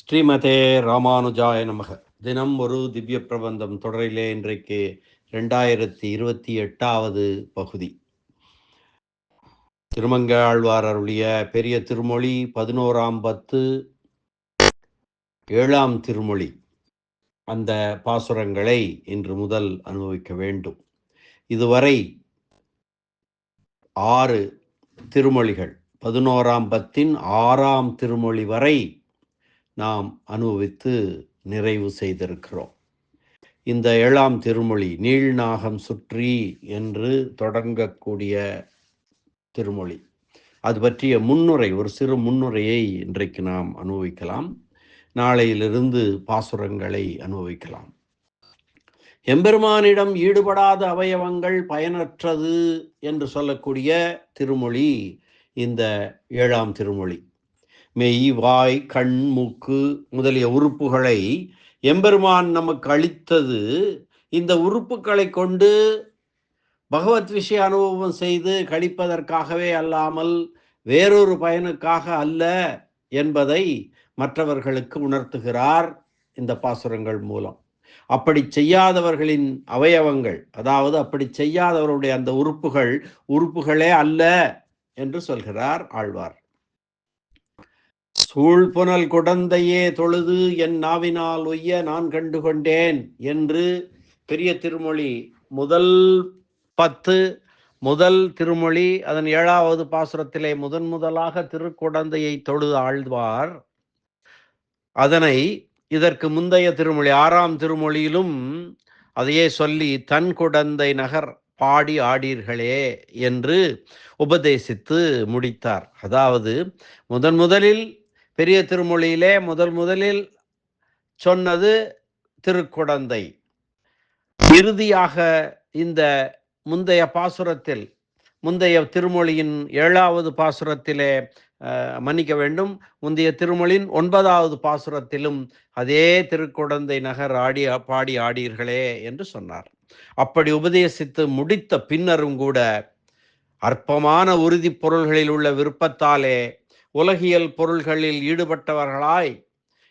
ஸ்ரீமதே ராமானுஜாய நமக. தினம் ஒரு திவ்ய பிரபந்தம் தொடரிலே இன்றைக்கு ரெண்டாயிரத்தி இருபத்தி எட்டாவது பகுதி. திருமங்க ஆழ்வார் அருளிய பெரிய திருமொழி பதினோராம் பத்து ஏழாம் திருமொழி. அந்த பாசுரங்களை இன்று முதல் அனுபவிக்க வேண்டும். இதுவரை ஆறு திருமொழிகள். பதினோராம் பத்தின் ஆறாம் திருமொழி வரை நாம் அனுபவித்து நிறைவு செய்திருக்கிறோம். இந்த ஏழாம் திருமொழி நீள்நாகம் சுற்றி என்று தொடங்கக்கூடிய திருமொழி. அது பற்றிய முன்னுரை ஒரு சிறு முன்னுரையை இன்றைக்கு நாம் அனுபவிக்கலாம். நாளையிலிருந்து பாசுரங்களை அனுபவிக்கலாம். எம்பெருமானிடம் ஈடுபடாத அவயவங்கள் பயனற்றது என்று சொல்லக்கூடிய திருமொழி இந்த ஏழாம் திருமொழி. மெய் வாய் கண் மூக்கு முதலிய உறுப்புகளை எம்பெருமான் நமக்கு அளித்தது. இந்த உறுப்புகளை கொண்டு பகவத் விஷய அனுபவம் செய்து கழிப்பதற்காகவே அல்லாமல் வேறொரு பயனுக்காக அல்ல என்பதை மற்றவர்களுக்கு உணர்த்துகிறார் இந்த பாசுரங்கள் மூலம். அப்படி செய்யாதவர்களின் அவயவங்கள் அதாவது அப்படி செய்யாதவருடைய அந்த உறுப்புகள் உறுப்புகளே அல்ல என்று சொல்கிறார் ஆழ்வார். சூழ்புனல் குடந்தையே தொழுது என் நாவினால் ஒய்ய நான் கண்டு கொண்டேன் என்று பெரிய திருமொழி முதல் பத்து முதல் திருமொழி அதன் ஏழாவது பாசுரத்திலே முதன் முதலாக திருக்குடந்தையை தொழுது ஆழ்வார். அதனை இதற்கு முந்தைய திருமொழி ஆறாம் திருமொழியிலும் அதையே சொல்லி தன் குடந்தை நகர் பாடி ஆடீர்களே என்று உபதேசித்து முடித்தார். அதாவது முதன் முதலில் பெரிய திருமொழியிலே முதல் முதலில் சொன்னது திருக்குடந்தை. இறுதியாக இந்த முந்தைய பாசுரத்தில் முந்தைய திருமொழியின் ஏழாவது பாசுரத்திலே மன்னிக்க வேண்டும். முந்தைய திருமொழியின் ஒன்பதாவது பாசுரத்திலும் அதே திருக்குடந்தை நகர் ஆடி பாடி ஆடீர்களே என்று சொன்னார். அப்படி உபதேசித்து முடித்த பின்னரும் கூட அற்பமான உறுதி பொருள்களில் உள்ள விருப்பத்தாலே உலகியல் பொருள்களில் ஈடுபட்டவர்களாய்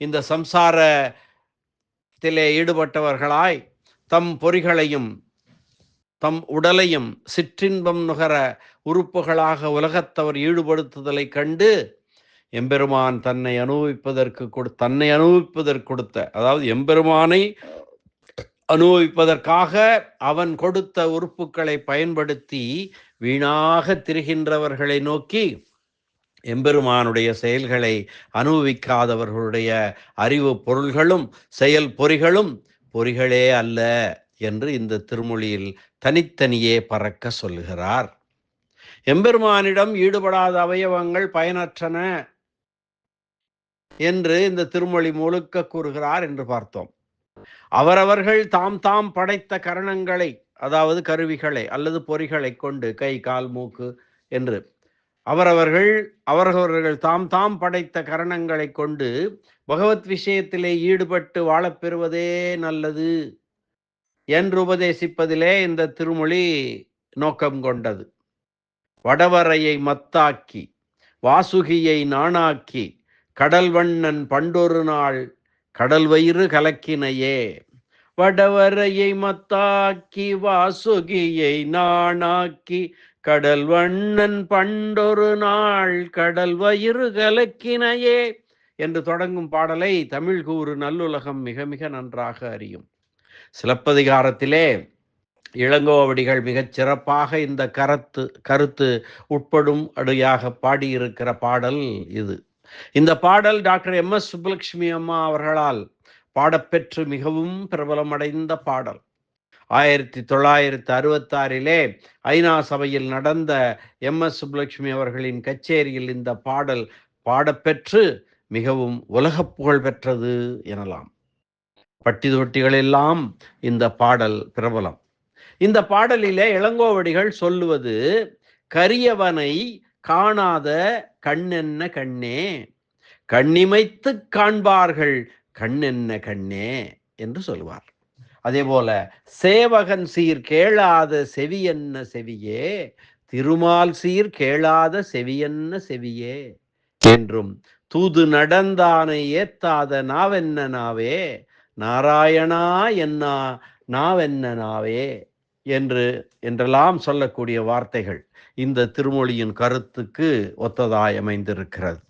இந்த சம்சாரத்திலே ஈடுபட்டவர்களாய் தம் பொறிகளையும் தம் உடலையும் சிற்றின்பம் நுகர உறுப்புகளாக உலகத்தவர் ஈடுபடுத்துதலை கண்டு எம்பெருமான் தன்னை அனுபவிப்பதற்கு கொடு தன்னை அனுபவிப்பதற்கு கொடுத்த அதாவது எம்பெருமானை அனுபவிப்பதற்காக அவன் கொடுத்த உறுப்புகளை பயன்படுத்தி வீணாக திரிகின்றவர்களை நோக்கி எம்பெருமானுடைய செயல்களை அனுபவிக்காதவர்களுடைய அறிவு பொருள்களும் செயல் பொறிகளும் பொறிகளே அல்ல என்று இந்த திருமொழியில் தனித்தனியே பறக்க சொல்லுகிறார் எம்பெருமானிடம் ஈடுபடாத அவயவங்கள் பயனற்றன என்று இந்த திருமொழி முழுக்க கூறுகிறார் என்று பார்த்தோம். அவரவர்கள் தாம் தாம் படைத்த கரணங்களை அதாவது கருவிகளை அல்லது பொறிகளை கொண்டு கை கால் மூக்கு என்று அவரவர்கள் அவரவர்கள் தாம் தாம் படைத்த கரணங்களை கொண்டு பகவத் விஷயத்திலே ஈடுபட்டு வாழப்பெறுவதே நல்லது என்று உபதேசிப்பதிலே இந்த திருமொழி நோக்கம் கொண்டது. வடவரையை மத்தாக்கி வாசுகியை நாணாக்கி கடல்வண்ணன் பண்டொரு நாள் கடல் வயிறு கலக்கினையே. வடவரையை மத்தாக்கி வாசுகியை நாணாக்கி கடல் வண்ணன் பண்டொரு நாள் கடல் வயிறு கலக்கினையே என்று தொடங்கும் பாடலை தமிழ் கூறு நல்லுலகம் மிக மிக நன்றாக அறியும். சிலப்பதிகாரத்திலே இளங்கோவடிகள் மிகச் சிறப்பாக இந்த கருத்து கருத்து உட்படும் அடியாக பாடியிருக்கிற பாடல் இது. இந்த பாடல் டாக்டர் எம் எஸ் சுப்புலட்சுமி அம்மா அவர்களால் பாடப்பெற்று மிகவும் பிரபலமடைந்த பாடல். ஆயிரத்தி தொள்ளாயிரத்தி அறுபத்தாறிலே ஐநா சபையில் நடந்த எம் எஸ் சுப்புலட்சுமி அவர்களின் கச்சேரியில் இந்த பாடல் பாடப்பெற்று மிகவும் உலக புகழ் பெற்றது எனலாம். பட்டி தொட்டிகளெல்லாம் இந்த பாடல் பிரபலம். இந்த பாடலிலே இளங்கோவடிகள் சொல்லுவது கரியவனை காணாத கண்ணென்ன கண்ணே? கண்ணிமைத்து காண்பார்கள் கண்ணென்ன கண்ணே? என்று சொல்வார். அதே போல சேவகன் சீர் கேளாத செவியன்ன செவியே? திருமால் சீர் கேளாத செவியன்ன செவியே? என்றும் தூது நடந்தானை ஏத்தாத நாவென்ன நாவே? நாராயணா என்ன நாவென்ன நாவே? என்று என்றெல்லாம் சொல்லக்கூடிய வார்த்தைகள் இந்த திருமொழியின் கருத்துக்கு ஒத்ததாய் அமைந்திருக்கிறது.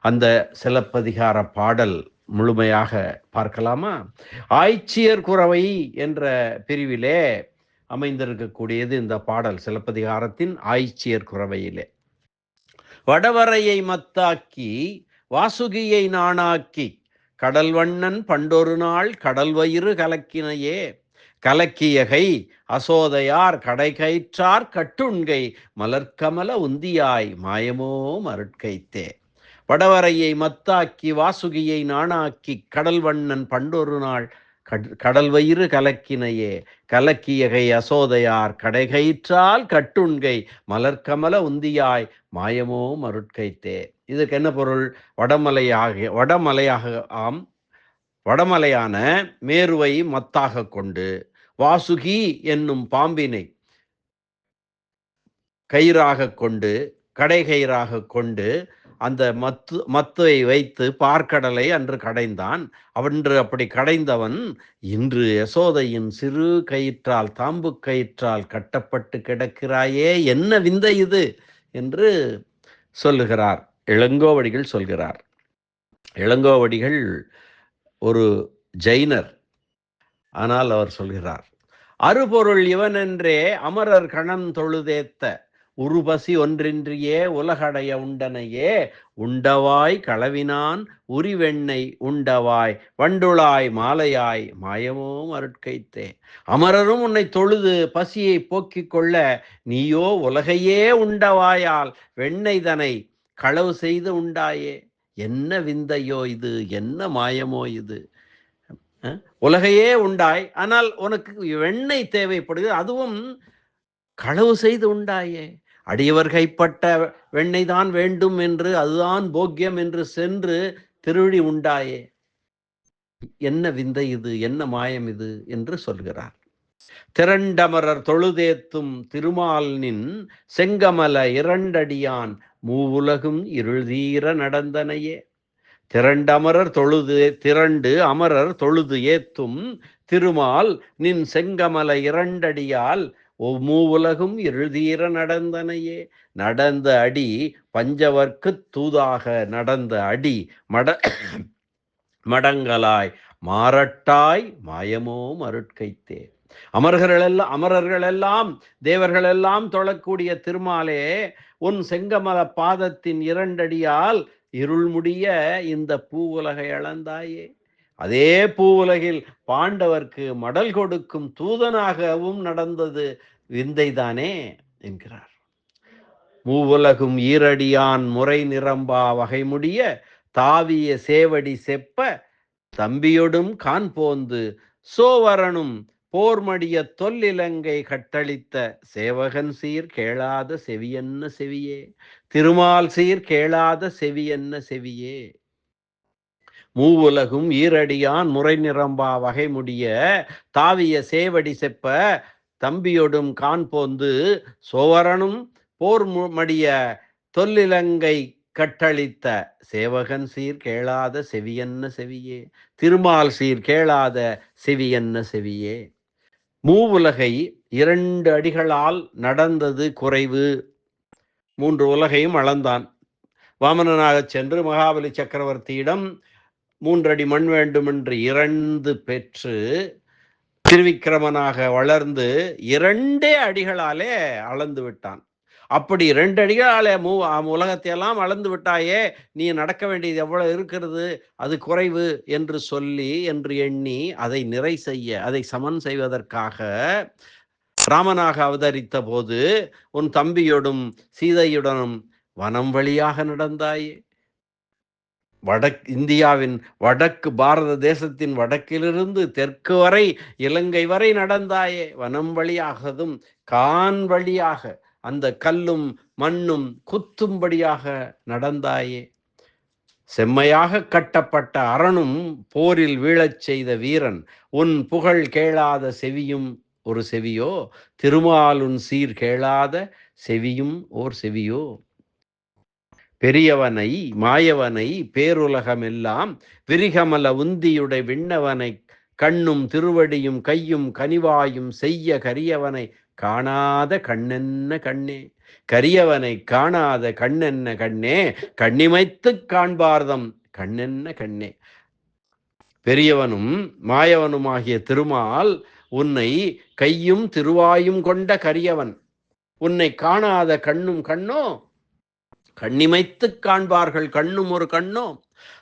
அந்த சிலப்பதிகார பாடல் முழுமையாக பார்க்கலாமா? ஆய்ச்சியர் குறவை என்ற பிரிவிலே அமைந்திருக்கக்கூடியது இந்த பாடல் சிலப்பதிகாரத்தின் ஆய்ச்சியர் குறவையிலே. வடவரையை மத்தாக்கி வாசுகியை நாணாக்கி கடல் வண்ணன் பண்டொரு நாள் கடல் வயிறு கலக்கினையே. கலக்கியகை அசோதையார் கடை கயிற்றார் கட்டுண்கை மலர்க்கமல உந்தியாய் மாயமோ மருட்கைத்தே. வடவரையை மத்தாக்கி வாசுகியை நாணாக்கி கடல் வண்ணன் பண்டொரு நாள் கடல் வயிறு கலக்கினையே கலக்கியகை அசோதையார் கடைகயிற்றால் கட்டுண்கை மலர்க்கமல உந்தியாய் மாயமோ மருட்கைத்தே. இதுக்கு என்ன பொருள்? வடமலையாக வடமலையாக ஆம். வடமலையான மேருவை மத்தாக கொண்டு வாசுகி என்னும் பாம்பினை கயிறாக கொண்டு கடைகயிறாக கொண்டு அந்த மத்து மத்துவை வைத்து பார்க்கடலை அன்று கடைந்தான். அவன்று அப்படி கடைந்தவன் இன்று யசோதையின் சிறு கயிற்றால் தாம்பு கயிற்றால் கட்டப்பட்டு கிடக்கிறாயே என்ன விந்தை இது? என்று சொல்லுகிறார். இளங்கோவடிகள் சொல்கிறார். இளங்கோவடிகள் ஒரு ஜெயினர். ஆனால் அவர் சொல்கிறார் அருபொருள் இவனென்றே அமரர் கணம் தொழுதேத்த உருபசி ஒன்றின்றியே உலகடைய உண்டனையே. உண்டவாய் களவினான் உரிவெண்ணை உண்டவாய். வண்டுளாய் மாலையாய் மாயமோ மருட்கைத்தே. அமரரும் உன்னை தொழுது பசியை போக்கிக் கொள்ள நீயோ உலகையே உண்டவாயால் வெண்ணெய்தனை களவு செய்து உண்டாயே. என்ன விந்தையோ இது என்ன மாயமோ இது? உலகையே உண்டாய். ஆனால் உனக்கு வெண்ணெய் தேவைப்படுகிறது. அதுவும் களவு செய்து உண்டாயே. அடியவர் கைப்பட்ட வெண்ணெய் தான் வேண்டும் என்று அதுதான் போக்கியம் என்று சென்று திருழி உண்டாயே. என்ன விந்தை இது என்ன மாயம் இது என்று சொல்கிறார். திரண்டமரர் தொழுதேத்தும் திருமாலின் செங்கமல இரண்டடியான் மூவுலகும் இருள்தீர நடந்தனையே. திரண்டமரர் தொழுது திரண்டு அமரர் தொழுது ஏத்தும் திருமால் நின் செங்கமல இரண்டடியால் மூவுலகும் இருதீர நடந்தனையே. நடந்த அடி பஞ்சவர்க்கு தூதாக நடந்த அடி மட மடங்களாய் மாரட்டாய் மாயமோ மருட்கைத்தே. அமர்களெல்லாம் அமரர்களெல்லாம் தேவர்களெல்லாம் தொழக்கூடிய திருமாலே உன் செங்கமல பாதத்தின் இரண்டடியால் இருள் முடிய இந்த பூவுலகை அளந்தாயே. அதே பூவுலகில் பாண்டவர்க்கு மடல் கொடுக்கும் தூதனாகவும் நடந்தது. விந்தைதானே என்கிறார். மூவுலகும் ஈரடியான் முறை நிரம்பா வகை முடிய தாவிய சேவடி செப்ப தம்பியொடும் காண்போந்து சோவரனும் போர்மடிய தொல்லிலங்கை கட்டளித்த சேவகன் சீர் கேளாத செவியன்ன செவியே? திருமால் சீர் கேளாத செவியன்ன செவியே? மூவுலகும் ஈரடியான் முறை நிரம்பா வகை முடிய தாவிய சேவடி செப்ப தம்பியொடும் கான் போந்து சோவரனும் போர் மடிய தொல்லிலங்கை கட்டளித்த சேவகன் சீர் கேளாத செவியன்ன செவியே. திருமால் சீர் கேளாத செவியன்ன செவியே. மூவுலகை இரண்டு அடிகளால் நடந்தது குறைவு. மூன்று உலகையும் அளந்தான். வாமனனாக சென்று மகாபலி சக்கரவர்த்தியிடம் மூன்றடி மண் வேண்டும் என்று பெற்று திருவிக்கிரமனாக வளர்ந்து இரண்டே அடிகளாலே அளந்து விட்டான். அப்படி ரெண்டு அடிகளாலே மூ உலகத்தையெல்லாம் அளந்து விட்டாயே நீ நடக்க வேண்டியது எவ்வளவு இருக்கிறது அது குறைவு என்று சொல்லி என்று எண்ணி அதை நிறை செய்ய அதை சமன் செய்வதற்காக ராமனாக அவதரித்த போது உன் தம்பியோடும் சீதையுடனும் வனம் வழியாக நடந்தாயே. வடக் இந்தியாவின் வடக்கு பாரத தேசத்தின் வடக்கிலிருந்து தெற்கு வரை இலங்கை வரை நடந்தாயே வனம் வழியாகதும் கான் வழியாக அந்த கல்லும் மண்ணும் குத்தும்படியாக நடந்தாயே. செம்மையாக கட்டப்பட்ட அரணும் போரில் வீழச் செய்த வீரன் உன் புகழ் கேளாத செவியும் ஒரு செவியோ திருமாலுன் சீர் கேளாத செவியும் ஓர் செவியோ. பெரியவனை மாயவனை பேருலகமெல்லாம் விரிகமல உந்தியுடை விண்ணவனை கண்ணும் திருவடியும் கையும் கனிவாயும் செய்ய கரியவனை காணாத கண்ணென்ன கண்ணே. கரியவனை காணாத கண்ணென்ன கண்ணே கண்ணிமைத்து காண்பார்தம் கண்ணென்ன கண்ணே. பெரியவனும் மாயவனுமாகிய திருமால் உன்னை கையும் திருவாயும் கொண்ட கரியவன். உன்னை காணாத கண்ணும் கண்ணோ கண்ணிமைத்து காண்பார்கள் கண்ணும் ஒரு கண்ணும்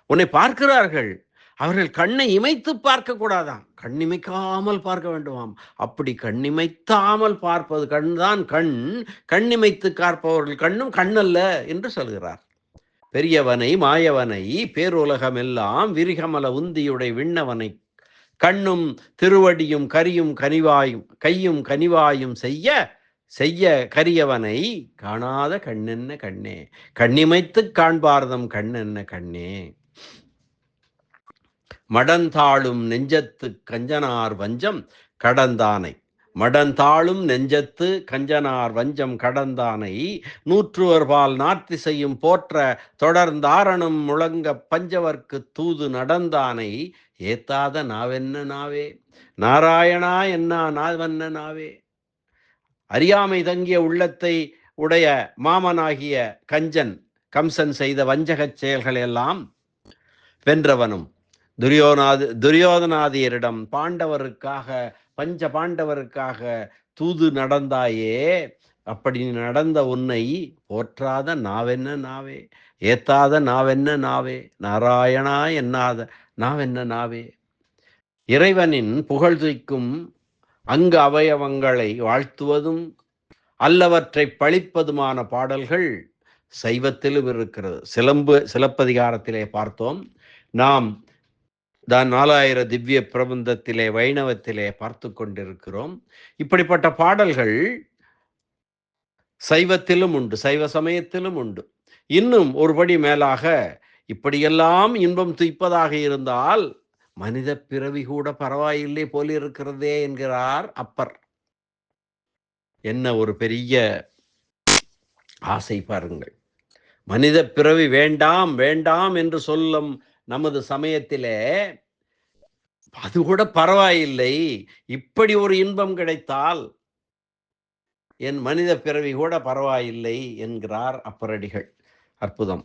உன்னை பார்க்கிறார்கள். அவர்கள் கண்ணை இமைத்து பார்க்க கூடாதாம். கண்ணிமைக்காமல் பார்க்க வேண்டுமாம். அப்படி கண்ணிமைத்தாமல் பார்ப்பது கண் தான் கண். கண்ணிமைத்து காப்பவர்கள் கண்ணும் கண்ணல்ல என்று சொல்கிறார். பெரியவனை மாயவனை பேருலகம் எல்லாம் விரிகமல உந்தியுடைய விண்ணவனை கண்ணும் திருவடியும் கரியும் கனிவாயும் கையும் கனிவாயும் செய்ய செய்ய கரியவனை காணாத கண்ணென்ன கண்ணே? கண்ணிமைத்து காண்பார்தம் கண்ணென்ன கண்ணே? மடந்தாளும் நெஞ்சத்து கஞ்சனார் வஞ்சம் கடந்தானை. மடந்தாளும் நெஞ்சத்து கஞ்சனார் வஞ்சம் கடந்தானை. நூற்றுவர்பால் நார்த்தி செய்யும் போற்ற தொடர்ந்தாரணம் முழங்க பஞ்சவர்க்கு தூது நடந்தானை. ஏத்தாத நாவென்ன நாவே? நாராயணா என்ன நாவென்ன நாவே? அறியாமை தங்கிய உள்ளத்தை உடைய மாமனாகிய கஞ்சன் கம்சன் செய்த வஞ்சகச் செயல்கள் எல்லாம் வென்றவனும் துரியோனாது துரியோதனாதியரிடம் பாண்டவருக்காக பஞ்ச பாண்டவருக்காக தூது நடந்தாயே அப்படி நடந்த உன்னை போற்றாத நாவென்ன நாவே ஏத்தாத நாவென்ன நாவே நாராயணா என்னாத நாவென்ன நாவே. இறைவனின் புகழ் துய்க்கும் அங்கு அவயவங்களை வாழ்த்துவதும் அல்லவற்றை பழிப்பதுமான பாடல்கள் சைவத்திலும் இருக்கிறது. சிலம்பு சிலப்பதிகாரத்திலே பார்த்தோம். நாம் தான் நாலாயிர திவ்ய பிரபந்தத்திலே வைணவத்திலே பார்த்து கொண்டிருக்கிறோம். இப்படிப்பட்ட பாடல்கள் சைவத்திலும் உண்டு சைவ சமயத்திலும் உண்டு. இன்னும் ஒருபடி மேலாக இப்படியெல்லாம் இன்பம் துய்ப்பதாக இருந்தால் மனித பிறவி கூட பரவாயில்லை போலிருக்கிறதே என்கிறார் அப்பர். என்ன ஒரு பெரிய ஆசை பாருங்கள். மனித பிறவி வேண்டாம் வேண்டாம் என்று சொல்லும் நமது சமயத்திலே அது கூட பரவாயில்லை. இப்படி ஒரு இன்பம் கிடைத்தால் என் மனித பிறவி கூட பரவாயில்லை என்கிறார் அப்பரடிகள். அற்புதம்.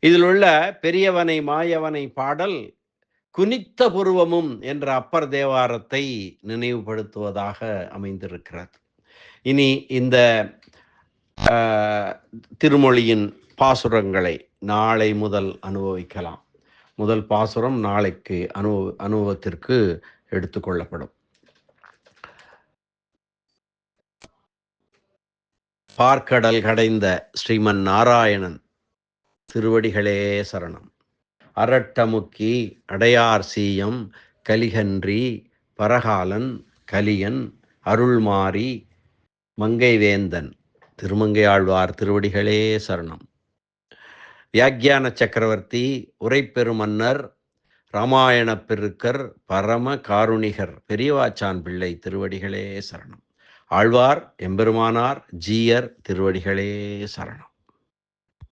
இதில் உள்ள பெரியவனை மாயவனை பாடல் குனித்த புருவமும் என்ற அப்பர் தேவாரத்தை நினைவுபடுத்துவதாக அமைந்திருக்கிறது. இனி இந்த திருமொழியின் பாசுரங்களை நாளை முதல் அனுபவிக்கலாம். முதல் பாசுரம் நாளைக்கு அனுபவ அனுபவத்திற்கு எடுத்துக்கொள்ளப்படும் பார்க்கடல் கடைந்த ஸ்ரீமன் நாராயணன் திருவடிகளே சரணம். அரட்டமுக்கி அடையார் சீயம் கலிகன்றி பரகாலன் கலியன் அருள்மாரி மங்கைவேந்தன். திருமங்கை ஆழ்வார் திருவடிகளே சரணம். வியாக்கியான சக்கரவர்த்தி உரைப்பெருமன்னர் ராமாயண பெருக்கர் பரம காருணிகர் பெரியவாச்சான் பிள்ளை திருவடிகளே சரணம். ஆழ்வார் எம்பெருமானார் ஜீயர் திருவடிகளே சரணம்.